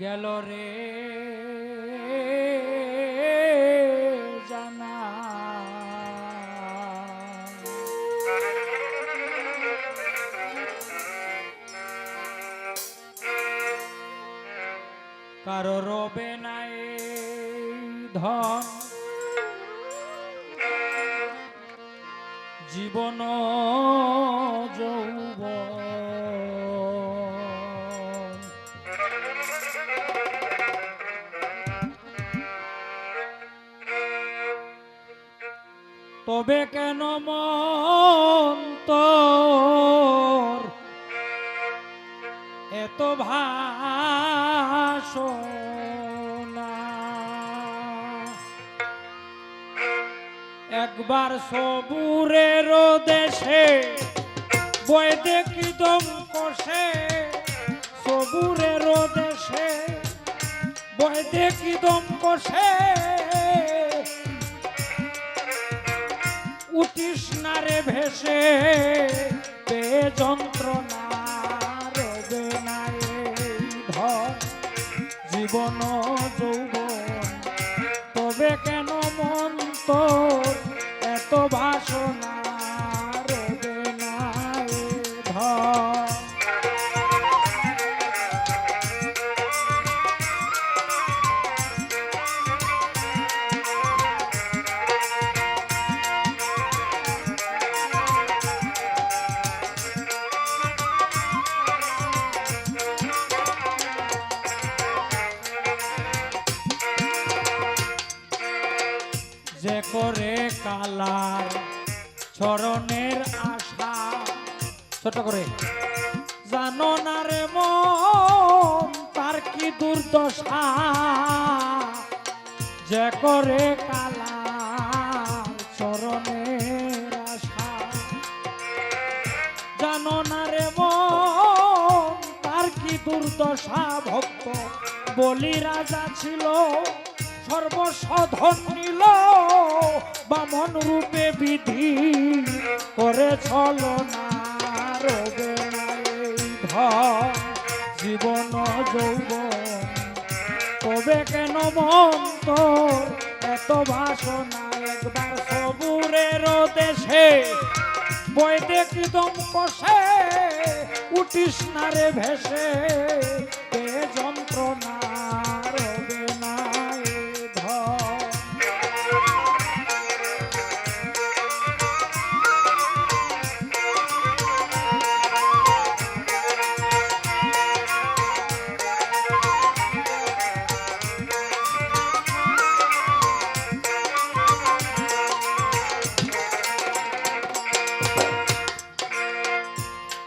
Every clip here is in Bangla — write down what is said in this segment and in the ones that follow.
গেল রে জানা। কারও রবে নাই ধন। জীবন যৌব তবে কেন মন তোর? এত ভাষণা একবার সবুরের দেশে বই দেখি দম কষে। সবুরের দেশে বই দেখি দম কষে। উঠিস ভেসে যন্ত্রণা রবে জীবন যৌবন করে কালার, চরণের আশা। ছোট করে। জানো না রে মন, তার কি দুর্দশা? যে করে কালার, চরণের আশা। জানো না রে মন, তার কি দুর্দশা? ভক্ত বলি রাজা ছিল সর্বসাধন নিল বামন রূপে বিধি করে এই জীবন যৌবন, তবে কেন মন্ত এত বাসনা একবার সবুরের দেশে। বই দেখি দম কষে? উঠিস না রে ভেসে। এ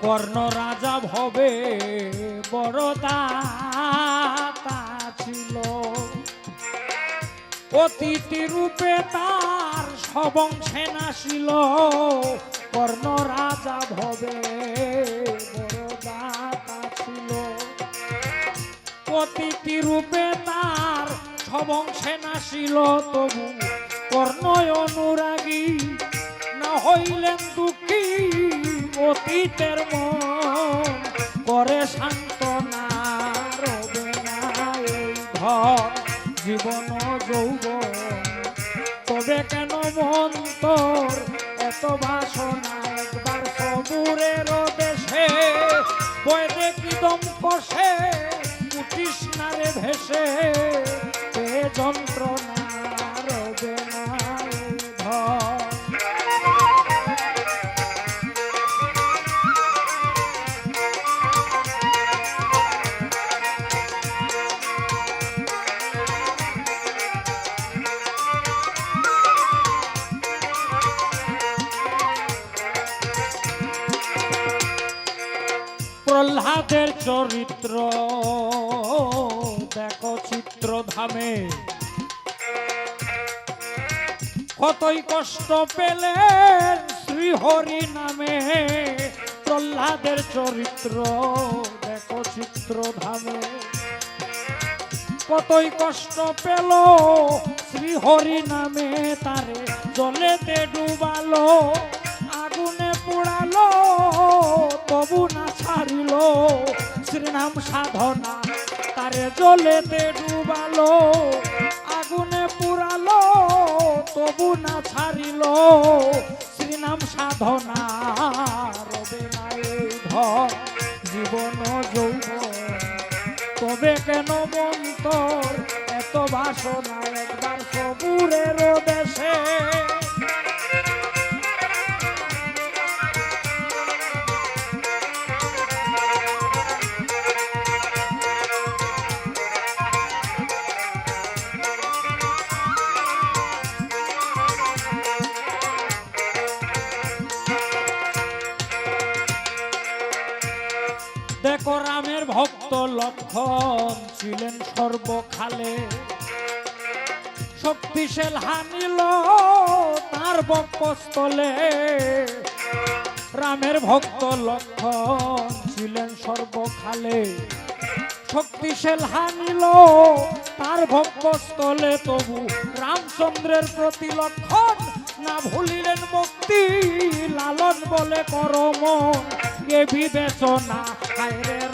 কর্ণ রাজা ভবে বড় ছিল। অতিথি রূপে তার সবংশে নাসিল কর্ণ রাজা ভবে বড় দাতা ছিল। অতিথি রূপে তার সবংশে নাসিল, তবু কর্ণয় অনুরাগী, না হইলেন দুঃখী অতীতের মন করে সান্ত্বনা রবে না এই জীবন যৌবন, তবে কেন মন তোর? এত বাসনা একবার সবুরের দেশে দম কষে ভেসে। যন্ত্রণা চরিত্র। দেখো চিত্র ধামে কতই কষ্ট পেলেন শ্রীহরি নামে। প্রহ্লাদের চরিত্র, দেখো চিত্র ধামে কতই কষ্ট পেল শ্রীহরি নামে, তারে জলেতে ডুবালো, আগুনে পোড়ালো শ্রীনাম সাধনা, তারে জলেতে ডুবালো, আগুনে পুরালো, তবু না ছাড়িল। শ্রীনাম সাধনা, রবে জীবন যৌব তবে কেন মন্তর এত বাসনা? ছিলেন সর্বখালে। শক্তিশাল হানিল তার বক্ষস্থলে। রামের ভক্ত লক্ষণ ছিলেন সর্বখালে। শক্তিশাল হানিল তার ভক্তস্থলে তবু রামচন্দ্রের প্রতি লক্ষণ না ভুলিলেন মুক্তি, লালন বলে করম এ বিবেচনা হায়রে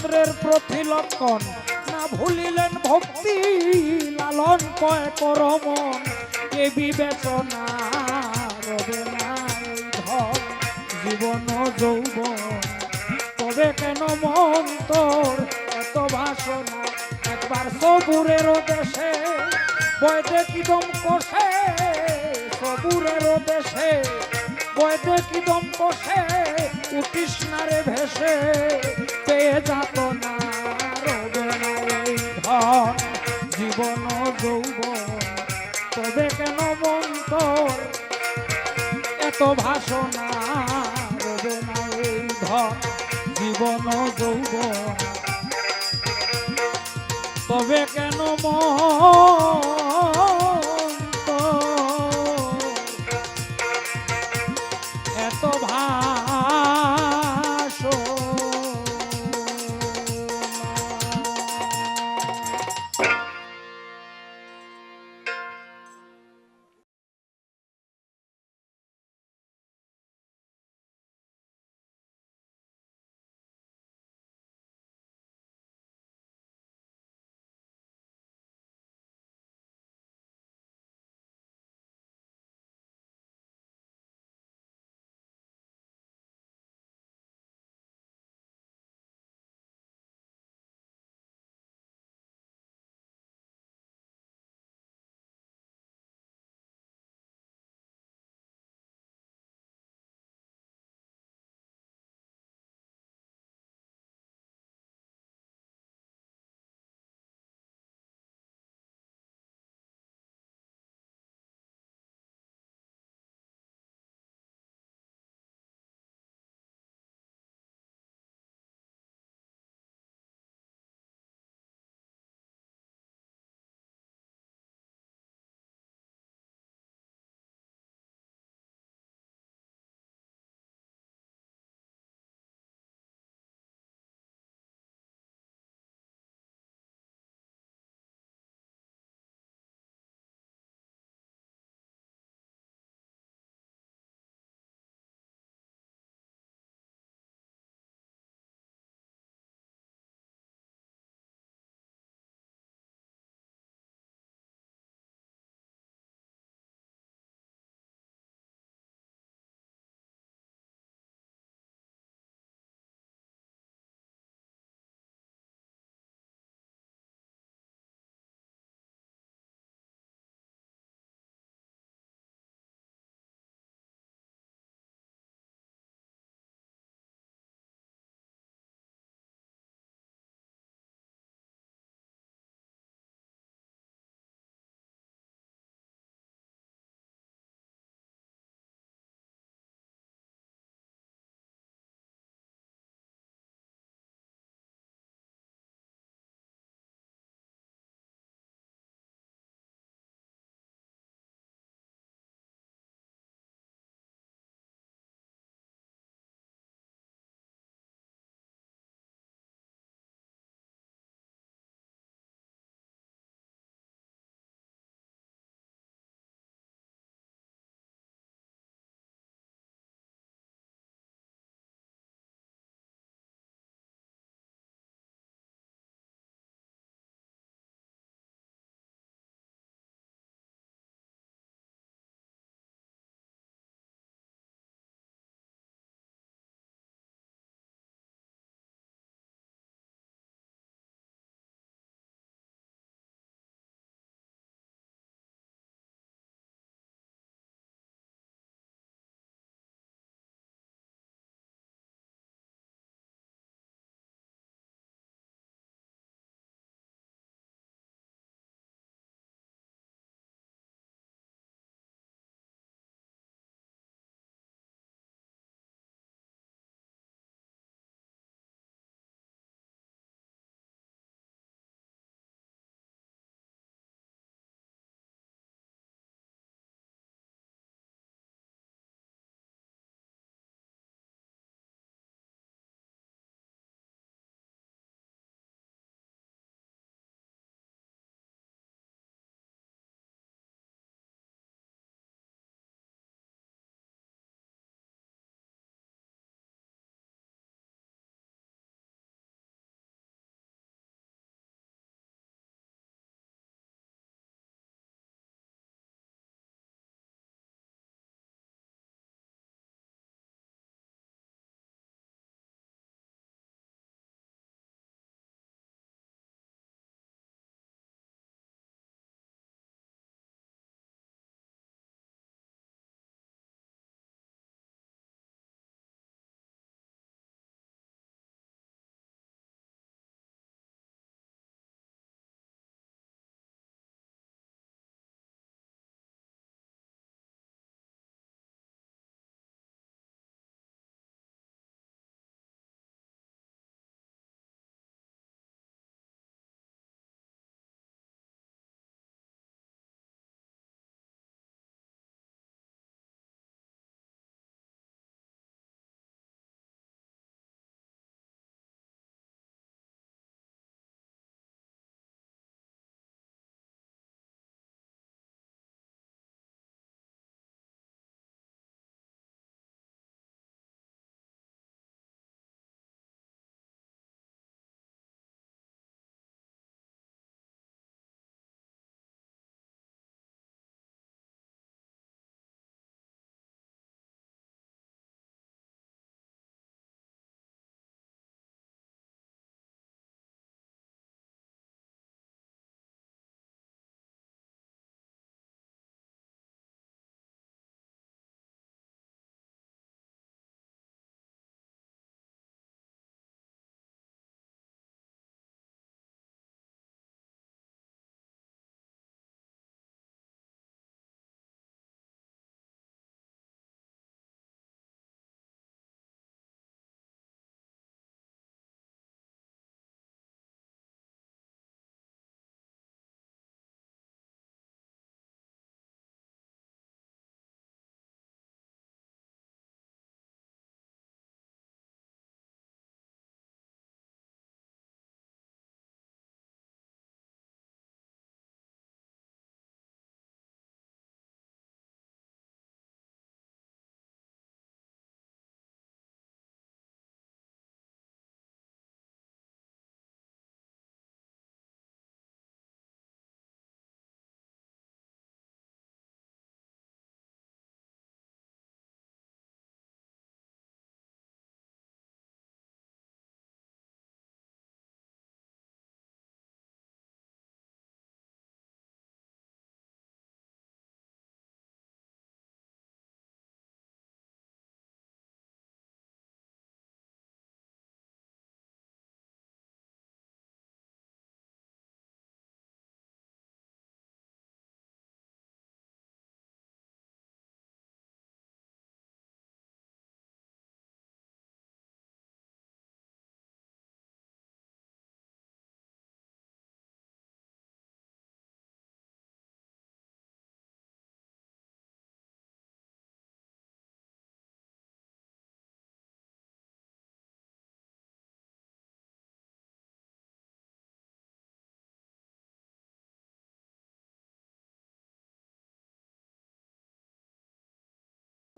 রামচন্দ্রের প্রতি লক্ষণ। না ভুলিলেন ভক্তি, লালন কয় করম এ বিবেচনা জীবন যৌবন। তবে কেন মন এত বাসনা? একবার সবুরের দেশে বয়দে কিদম কষে, সবুরের দেশে। বয়দে কিদম কষে উঠিস ভেসে? পেয়ে যাত না জীবন যৌবন। তবে কেন মন তোর এত ভাষণা ধন, জীবন যৌবন। তবে কেন মন